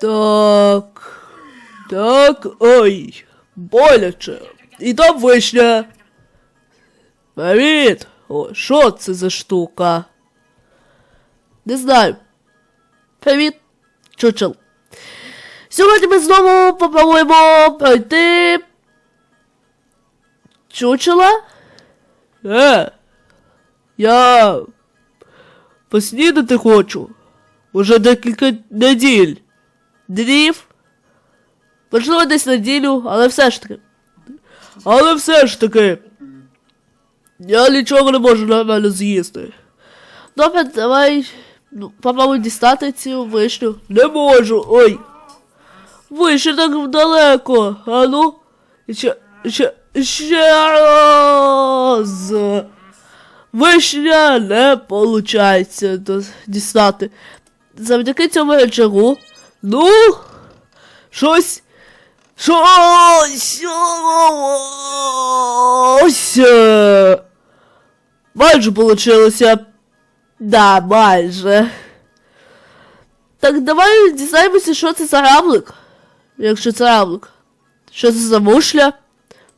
Так. Так, ой. Боляче. І там вишня. Привіт! О, що це за штука? Не знаю. Привіт, чучел. Сьогодні ми знову попробуємо пройти. Чучела? Е. Я поснідати хочу. Уже декілька неділь. Днів. Можливо, десь неділю, але все ж таки. Але все ж таки. Я нічого не можу нормально з'їсти. Добре, давай. Ну, попробуй дістати цю вишню. Не можу. Ой. Вище так далеко. А ну. Ще, ще, ще раз. Вишня не получається дістати. Завдяки цьому речагу. Ну. Щось. Щось. Ось. е, Майже получилося. Да, майже. Так давай дізнаємося, що це за равлик. Якщо це равлик. Що це за мушля?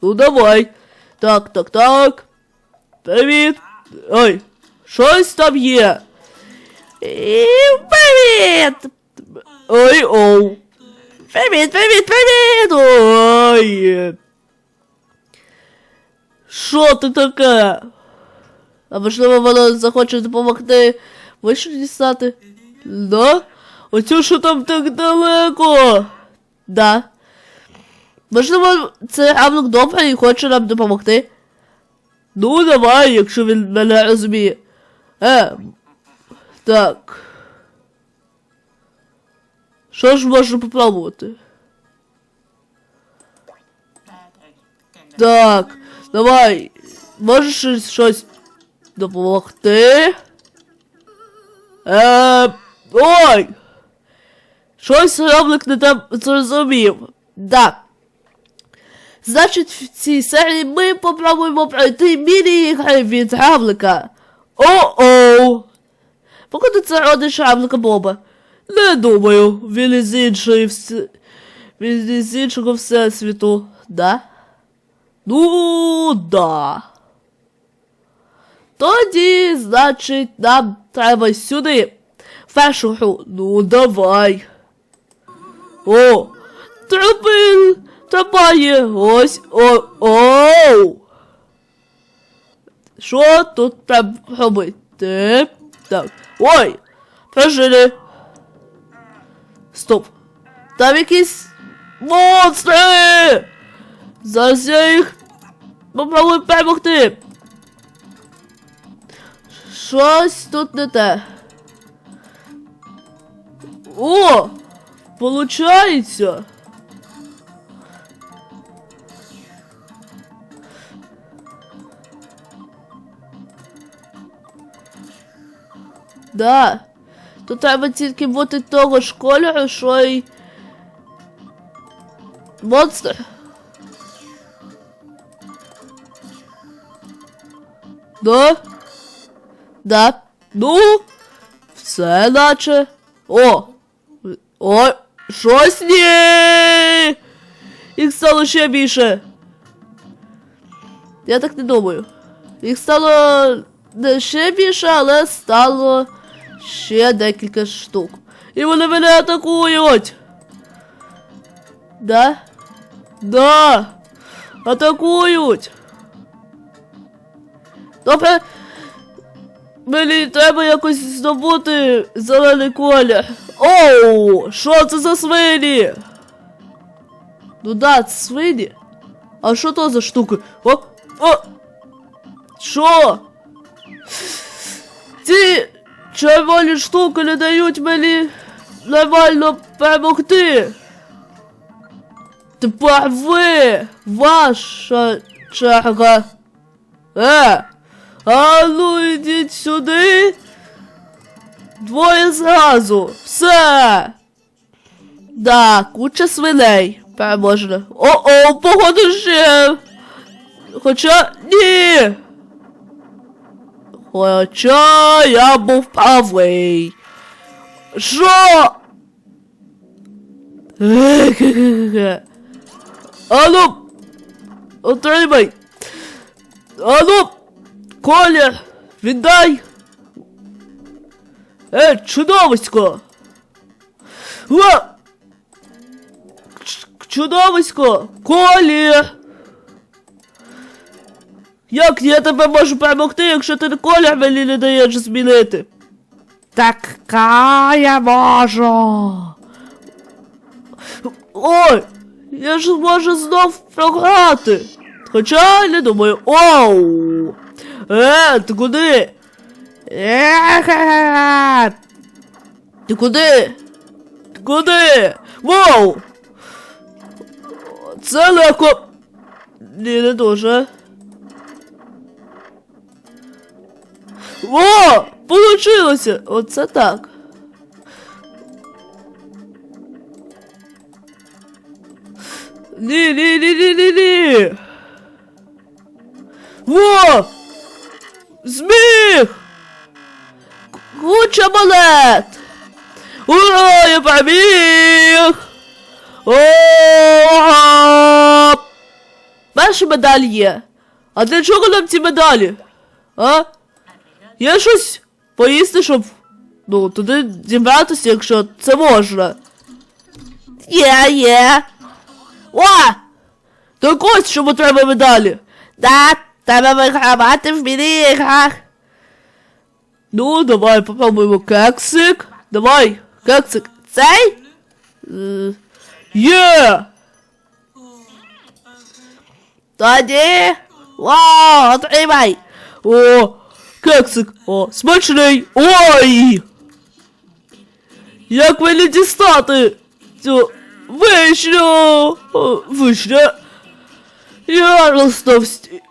Ну давай. Так, так, так. Привіт. Ой, щось там є. І привіт! Ой, оу. Привіт, привіт, привіт! Ой. Що ти таке? А можливо, воно захоче допомогти вище дістати? Да? Оцю що там так далеко? Да. Можливо, це равлик добре і хоче нам допомогти. Ну, давай, якщо він мене розуміє. Е. Так. Що ж можна попробувати? Так, давай. Можеш щось- допомогти? Е, ой! Щось равлик не там зрозумів. Да. Значить, в цій серії ми попробуємо пройти міні-ігри від равлика. О-оу! Походу це родич равлика Боба. Не думаю, він із іншої вс... він із іншого всесвіту, да? Ну, да. Тоді, значить, нам треба сюди. Гру. Ну, давай. О, тропин, тропа є. Ось, о, оу. Що тут треба робити? Так. Ой, прожили. Стоп. Там якісь монстри! Зараз я їх попробую перемогти. Щось тут не те. О! Получається. Да. Тут треба тільки бути того ж кольору, що й монстр. Да? Да. Ну, все наче. О! О, щось ні! Їх стало ще більше. Я так не думаю. Їх стало не ще більше, але стало ще декілька штук. І вони мене атакують. Да? Да. Атакують. Добре. Мені треба якось здобути зелений колір. Оу! Що це за свині? Ну да, це свині. А що то за штуки? О! О! Що? Ці червоні штуки не дають мені нормально перемогти. Тепер ви, ваша черга. Е, а ну ідіть сюди. Двоє зразу. Все. Да, куча свиней. Переможена. О-о, походу ще. Хоча ні. Хоча я був правий. Що? Ану! Отримай! Ану! Коля! Віддай! Е, чудовисько! О! Чудовисько! Колі! Як я тебе можу перемогти, якщо ти колір мені не даєш змінити? Так я можу. Ой, я ж можу знов програти. Хоча не думаю. Оу! Е, ти куди? Е-ге-ге. Ти куди? Ти куди? Воу! Це легко. Ні, не дуже. О! Получилося! Оце так. Ні, ні, ні, ні, ні, ні. О! Зміг! Куча монет! Ура, я переміг! О! Перша медаль є. А для чого нам ці медалі? А? Є щось поїсти, щоб ну, туди зібратися, якщо це можна. Є, є. О! Так ось чому треба медалі. Да, треба вигравати в міні-іграх. Ну, давай попробуємо кексик. Давай, кексик. Цей? Е, Є! Тоді. О, отримай! О, кексик! О, смачний! Ой! Як мені дістати цю вишню? Вишня. Я розтовсті.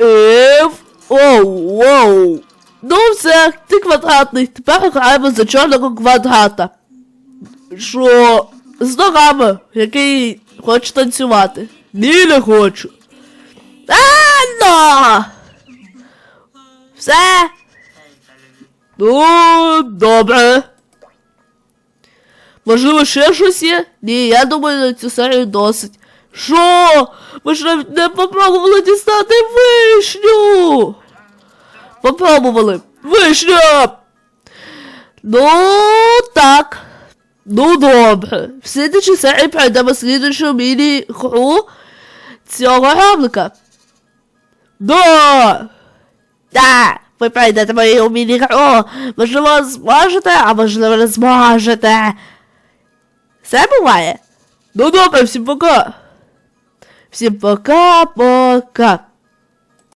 Ев. Оу, оу. Ну все, ти квадратний. Тепер граємо за чорного квадрата. Що з ногами, який хоче танцювати. Ні, не хочу. А, но! Все? Ну, добре. Можливо, ще щось є? Ні, я думаю, на цю серію досить. Що? Ми ж навіть не попробували дістати вишню. Попробували. Вишня! Ну, так. Ну, добре. В слідчій серії пройдемо слідчу міні-гру цього равлика. Да! Да! Ви пройдете мою міні-гру. Можливо, зможете, а можливо, не зможете. Все буває. Ну добре, всім пока. Всім пока-пока.